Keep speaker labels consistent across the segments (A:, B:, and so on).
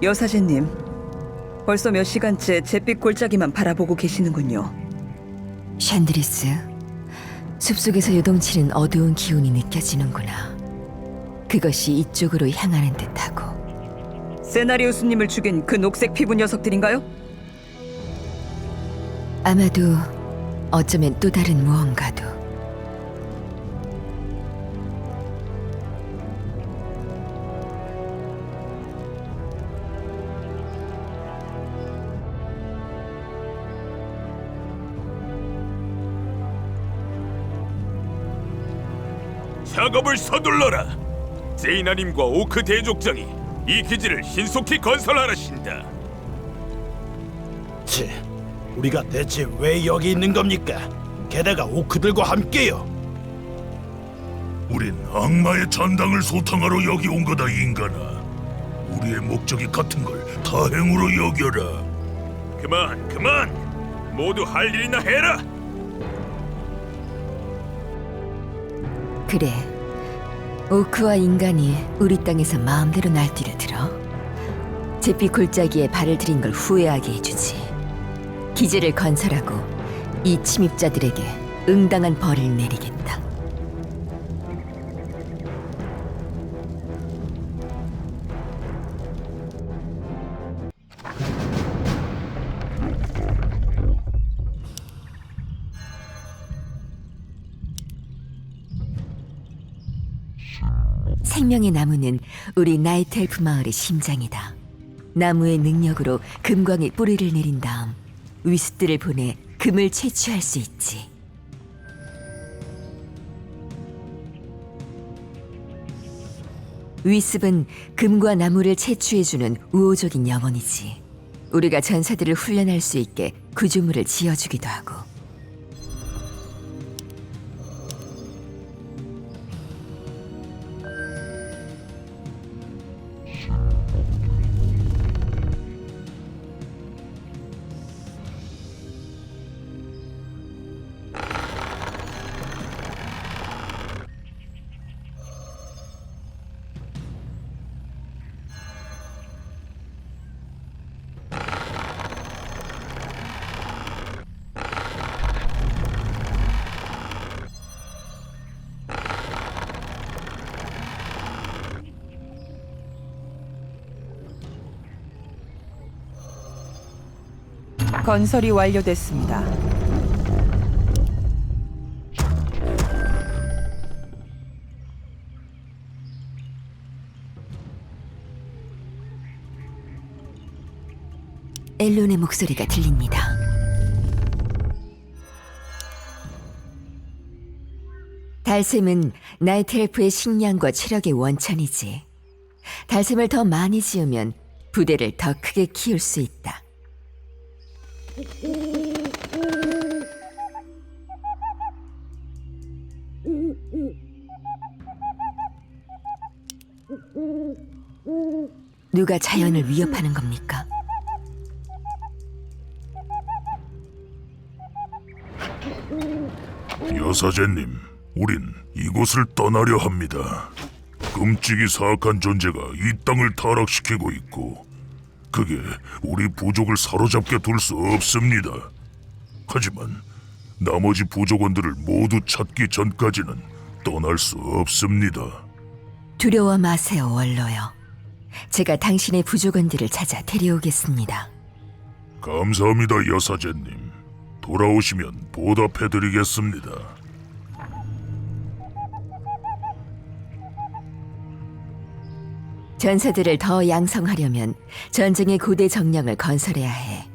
A: 여사제님, 벌써 몇 시간째 잿빛 골짜기만 바라보고 계시는군요.
B: 샨드리스, 숲속에서 요동치는 어두운 기운이 느껴지는구나. 그것이 이쪽으로 향하는 듯하고
A: 세나리우스님을 죽인 그 녹색 피부 녀석들인가요?
B: 아마도 어쩌면 또 다른 무언가도
C: 작업을 서둘러라. 제이나님과 오크 대족장이 이 기지를 신속히 건설하라신다.
D: 치, 우리가 대체 왜 여기 있는 겁니까? 게다가 오크들과 함께요.
E: 우린 악마의 잔당을 소탕하러 여기 온 거다 인간아. 우리의 목적이 같은 걸 다행으로 여겨라.
C: 그만, 그만. 모두 할 일이나 해라.
B: 그래. 오크와 인간이 우리 땅에서 마음대로 날뛰려 들어. 잿빛 골짜기에 발을 들인 걸 후회하게 해주지. 기지를 건설하고 이 침입자들에게 응당한 벌을 내리겠다. 생명의 나무는 우리 나이트 엘프 마을의 심장이다. 나무의 능력으로 금광에 뿌리를 내린 다음 위스들을 보내 금을 채취할 수 있지. 위습은 금과 나무를 채취해주는 우호적인 영혼이지. 우리가 전사들을 훈련할 수 있게 구조물을 지어주기도 하고.
A: 건설이 완료됐습니다.
B: 엘론의 목소리가 들립니다. 달샘은 나이트 엘프의 식량과 체력의 원천이지. 달샘을 더 많이 지으면 부대를 더 크게 키울 수 있다. 누가 자연을 위협하는 겁니까?
E: 여사제님, 우린 이곳을 떠나려 합니다. 끔찍이 사악한 존재가 이 땅을 타락시키고 있고, 그게 우리 부족을 사로잡게 둘 수 없습니다. 하지만 나머지 부족원들을 모두 찾기 전까지는 떠날 수 없습니다.
B: 두려워 마세요, 원로요. 제가 당신의 부족원들을 찾아 데려오겠습니다.
E: 감사합니다, 여사제님. 돌아오시면 보답해드리겠습니다.
B: 전사들을 더 양성하려면 전쟁의 고대 정령을 건설해야 해.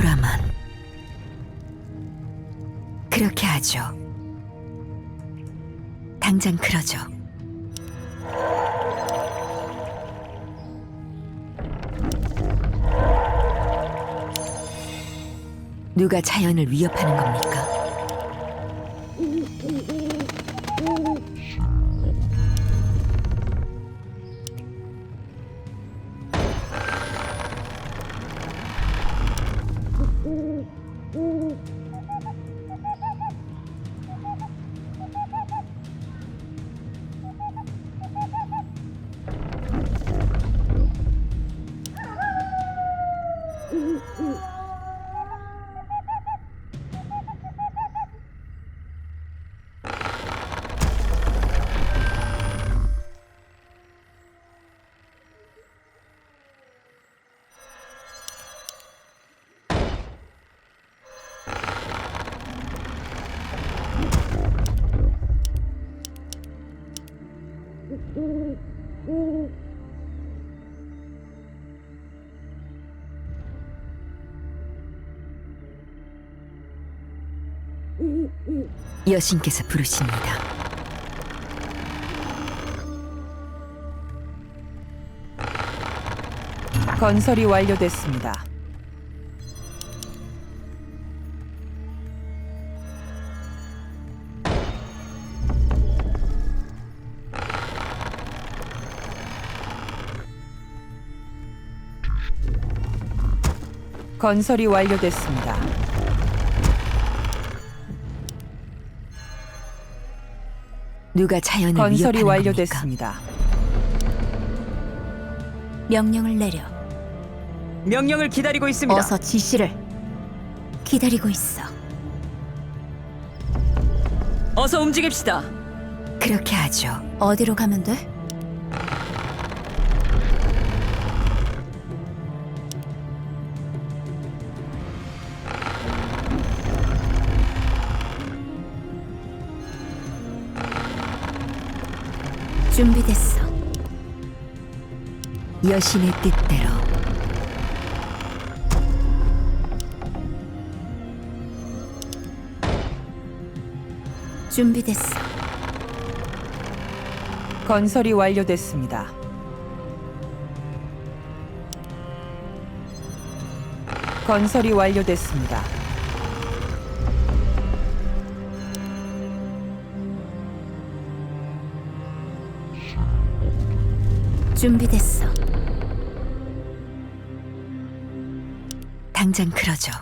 B: 아쉬토라만. 그렇게 하죠. 당장 그러죠. 누가 자연을 위협하는 겁니까? 여신께서 부르십니다.
A: 건설이 완료됐습니다. 건설이 완료됐습니다.
B: 누가 자연을
A: 건설이
B: 위협하는 겁니까?
A: 완료됐습니다.
F: 명령을 내려.
A: 명령을 기다리고 있습니다.
F: 어서 지시를. 기다리고 있어.
A: 어서 움직입시다.
B: 그렇게 하죠.
F: 어디로 가면 돼?
B: 여신의 뜻대로
F: 준비됐어.
A: 건설이 완료됐습니다. 건설이 완료됐습니다.
F: 준비됐어.
B: 당장 그러죠.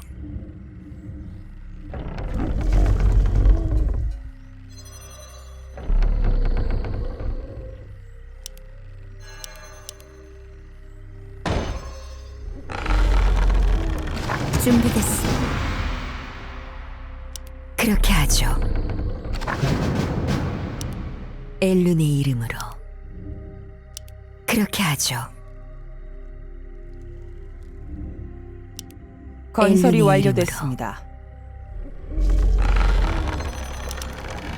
F: 준비됐어.
B: 그렇게 하죠. 엘룬의 이름으로 그렇게 하죠.
A: 건설이 완료됐습니다.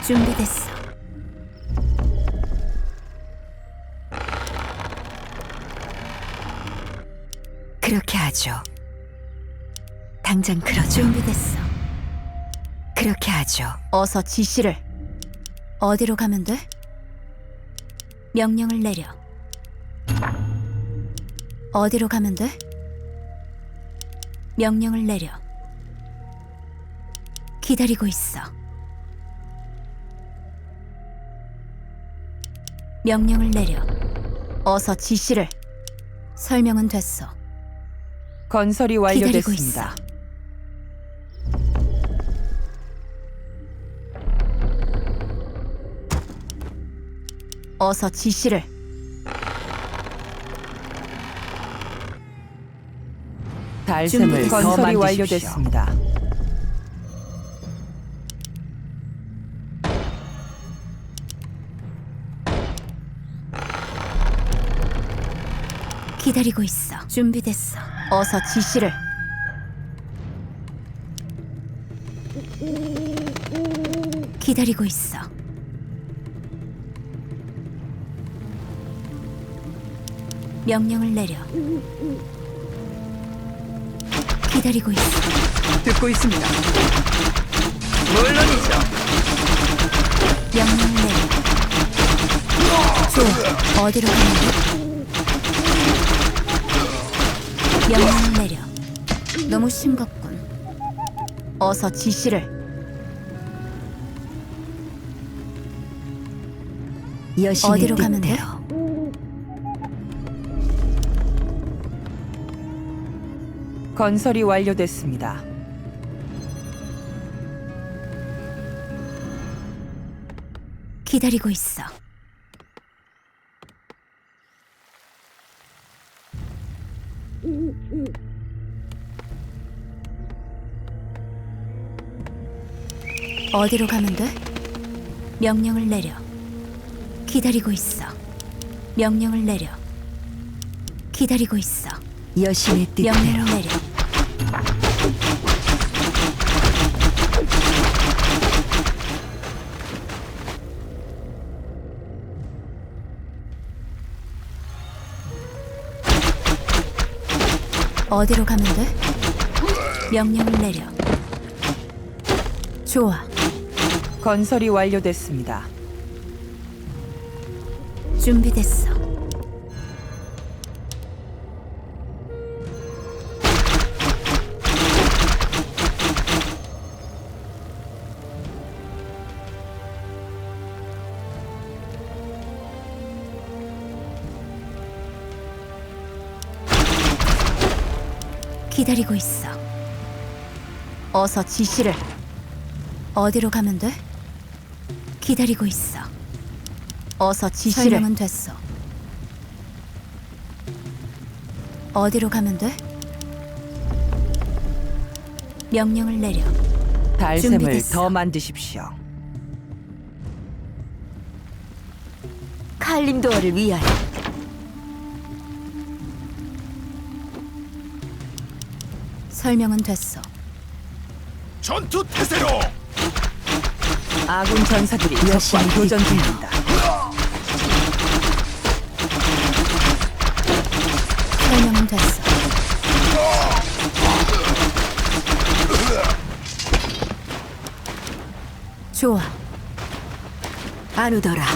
F: 준비됐어.
B: 그렇게 하죠. 당장 그러죠.
F: 준비됐어.
B: 그렇게 하죠.
F: 어서 지시를. 어디로 가면 돼? 명령을 내려. 어디로 가면 돼? 명령을 내려. 기다리고 있어. 명령을 내려. 어서 지시를. 설명은 됐어.
A: 건설이
F: 기다리고
A: 완료됐습니다.
F: 있어. 어서 지시를. 준비됐어.
A: 건설이
F: 더
A: 완료됐습니다.
F: 기다리고 있어. 준비됐어. 어서 지시를. 기다리고 있어. 명령을 내려. 기다리고 있어.
A: 듣고 있습니다. 물론이죠.
F: 명령을 내려. 좋아. 어디로 가는 데 명령을 내려. 너무 싱겁군. 어서 지시를. 어디로 가면 돼?
B: 뜻
A: 건설이 완료됐습니다.
F: 기다리고 있어. 어디로 가면 돼? 명령을 내려. 기다리고 있어. 명령을 내려. 기다리고 있어.
B: 여신의 뜻대로
F: 명령을 내려. 어디로 가면 돼? 명령을 내려. 좋아.
A: 건설이 완료됐습니다.
F: 준비됐어. 기다리고 있어. 어서 지시를. 어디로 가면 돼? 기다리고 있어. 어서 지시를. 설명은 됐어. 어디로 가면 돼? 명령을 내려.
A: 달샘을
F: 준비됐어.
A: 더 만드십시오.
B: 칼림도어를 위하여
F: 설명은 됐어.
D: 전투 태세로
A: 아군 전사들이 적과
B: 여신의
A: 교전. 중입니다.
F: 설명은 됐어. 좋아.
B: 아누더라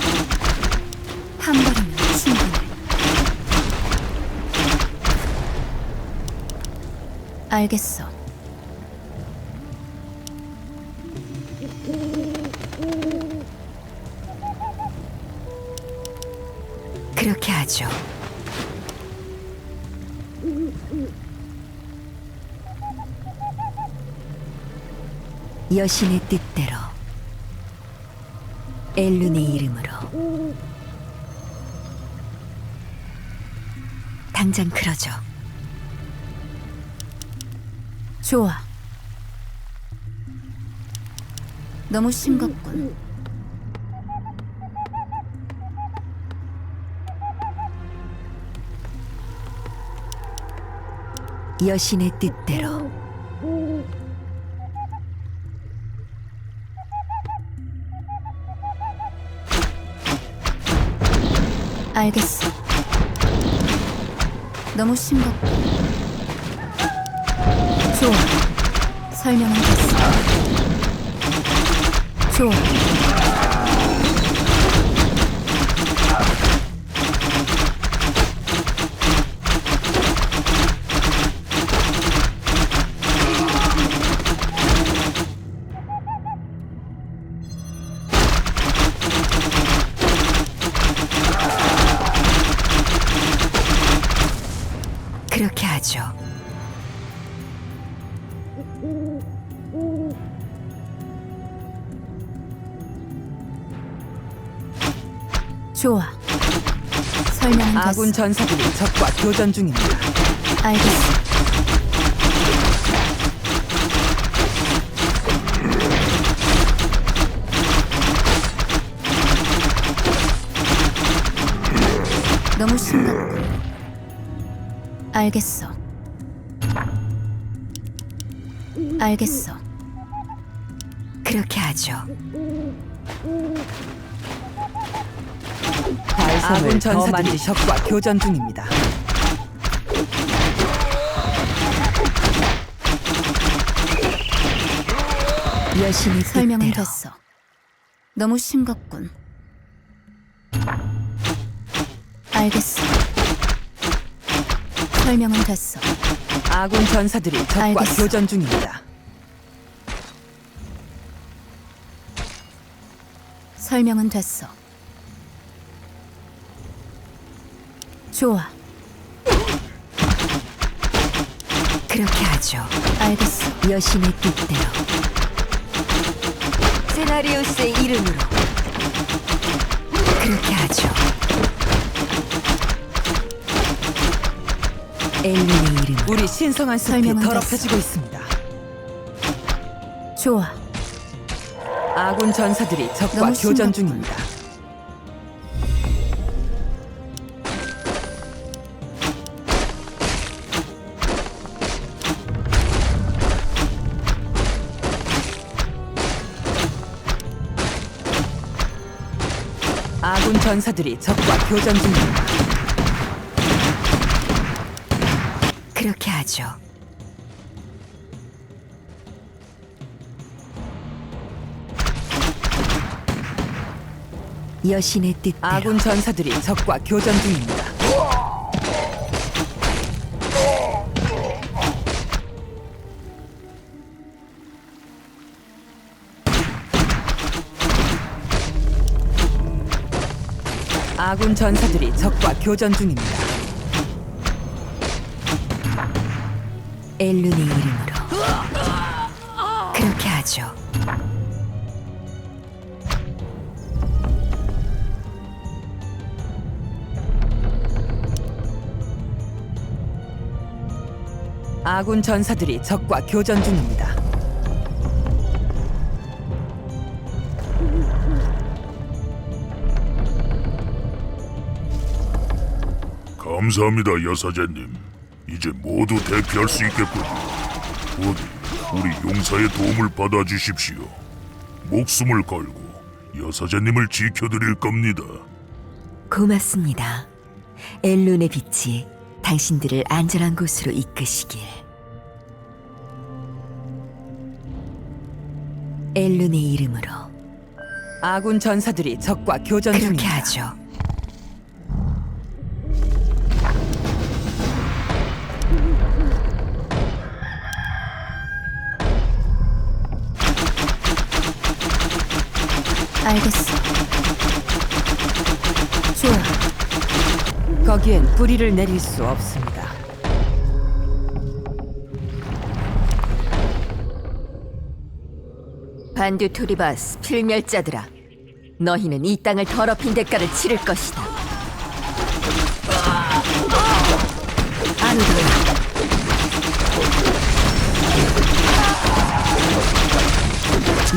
F: 알겠어.
B: 그렇게 하죠. 여신의 뜻대로 엘룬의 이름으로 당장 그러죠.
F: 좋아. 너무 싱겁군.
B: 여신의 뜻대로
F: 알겠어. 너무 싱겁군. 좋아. 설명은 됐어. 좋아. 좋아. 설명은
A: 아군
F: 됐어.
A: 전사들이 적과 교전 중입니다.
F: 알겠어. 너무 심각군. 알겠어. 알겠어.
B: 그렇게 하죠.
A: 아군 전사들이 적과 교전 중입니다.
B: 열심히
F: 설명은 했어. 너무 심각군. 알겠어. 설명은 됐어.
A: 아군 전사들이 적과
F: 알겠어.
A: 교전 중입니다.
F: 설명은 됐어. 좋아,
B: 그렇게 하죠.
F: 알겠어.
B: 여신의 뜻대로 세나리우스의 이름으로 그렇게 하죠. 엘룬의 이름으로
A: 우리 신성한 숲이
F: 설명은
A: 더럽혀지고 있습니다.
F: 좋아,
A: 아군 전사들이 적과
F: 너무
A: 교전. 중입니다. 전사들이 적과 교전 중입니다.
B: 그렇게 하죠. 여신의 뜻대로
A: 아군 전사들이 적과 교전 중입니다. 아군 전사들이 적과 교전 중입니다.
B: 엘룬의 이름으로 그렇게 하죠.
A: 아군 전사들이 적과 교전 중입니다.
E: 감사합니다, 여사제님. 이제 모두 대피할 수 있겠군요. 부디 우리 용사의 도움을 받아주십시오. 목숨을 걸고 여사제님을 지켜드릴 겁니다.
B: 고맙습니다. 엘룬의 빛이 당신들을 안전한 곳으로 이끄시길. 엘룬의 이름으로
A: 아군 전사들이 적과 교전
B: 그렇게
A: 중입니다.
B: 하죠.
F: 알겠어. 좋아,
A: 거기엔 뿌리를 내릴 수 없습니다.
B: 반듀 토리바스 필멸자들아, 너희는 이 땅을 더럽힌 대가를 치를 것이다. 아누도라.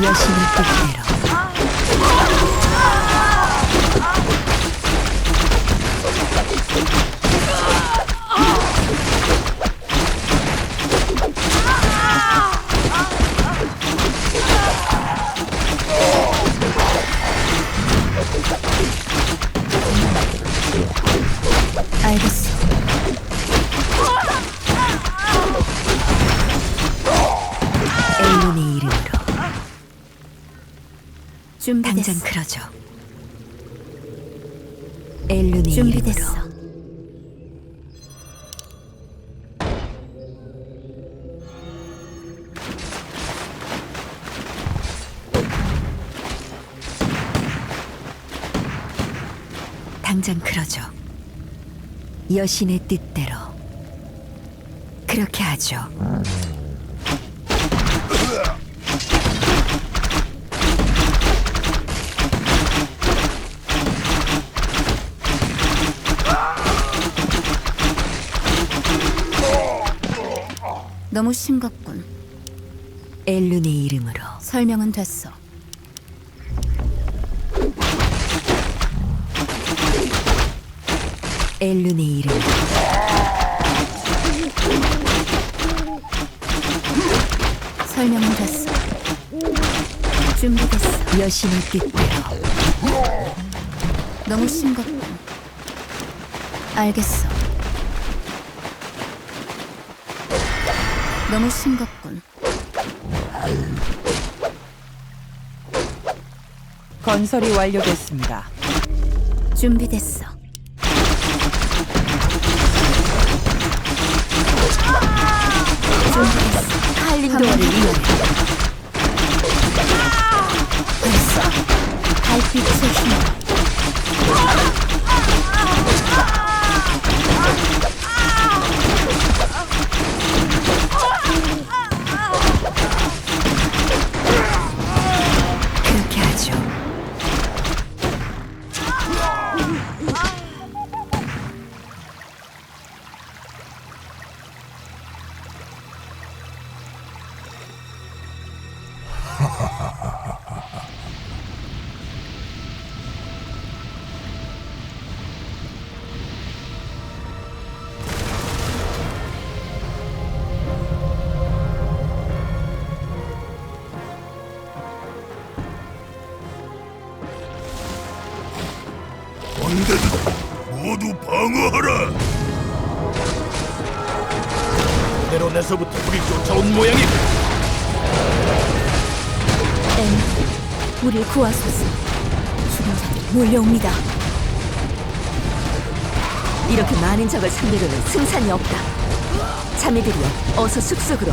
B: 여신의 뜻대
F: 준비됐어.
B: 그러죠. 엘룬의
F: 준비됐어.
B: 이름으로 당장 그러죠. 여신의 뜻대로 그렇게 하죠.
F: 너무 싱겁군.
B: 엘룬의 이름으로
F: 설명은 됐어.
B: 엘룬의 이름으로
F: 설명은 됐어. 준비됐어.
B: 여신의 뜻대로
F: 너무 싱겁군. 알겠어. 너무 싱겁군.
A: 건설이 완료됐습니다.
F: 준비됐어. 준비됐어.
B: 할림도어를 이용해
F: 됐어. 달빛의 힘.
E: 모두 방어하라.
D: 네로네서부터 우리 쫓아온 모양이고
F: 엔, 우릴 구하소서. 죽은 자들이 몰려옵니다.
B: 이렇게 많은 적을 상대로는 승산이 없다. 자매들이여, 어서 숲속으로